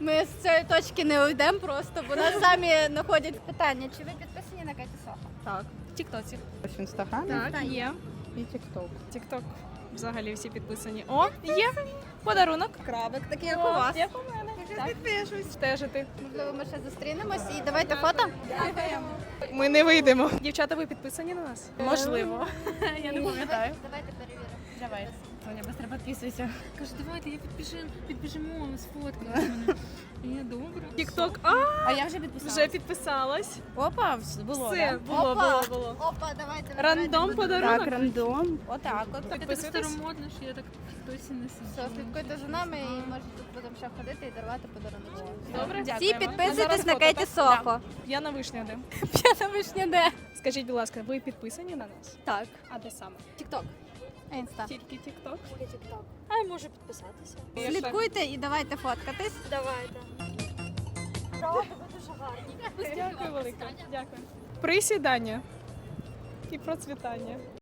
Ми з цієї точки не уйдемо просто, бо нас самі знаходять питання. Чи ви підписані на Кеті Сохо? Так. В Тіктоці. В інстаграмі Так, є. і Тікток. Тікток. Взагалі всі підписані. О, є. Подарунок. Крабик, такий як у вас. Як у мене. Так. Підпишусь. Стежити. Можливо, ми ще зустрінемось і давайте фото. Дякуємо. Ми не вийдемо. Дівчата, ви підписані на нас? Можливо. Я не пам'ятаю. Давайте перевіримо. Давай. Соня, быстро підписуйся. Каже, давайте я підпишемо, підпишемо, сфоткайте мене. І я добре. Тікток. А, А я вже підписала. вже підписалась. Опа, було, Все, було, Опа. було, було. Опа, давайте. Рандом подарунок. рандом. Отак, от. Так, Так підписуйтесь. старомодно, що я так хтось і не Все, сиджу. слідкуйте за нами і може тут будемо ще ходити і дарувати подарунок. Добре, Всі дякуємо. Підписуйтесь зараз на фото, Кеті так? Сохо. Я на вишню де. П'ята вишня де? Скажіть, будь ласка, ви підписані на нас? Так. А де саме? Тікток. Інста. Тільки Тікток. А я можу підписатися. Слідкуйте і давайте фоткатись. Давайте. Дякую велике. Дякую. Присідання і процвітання.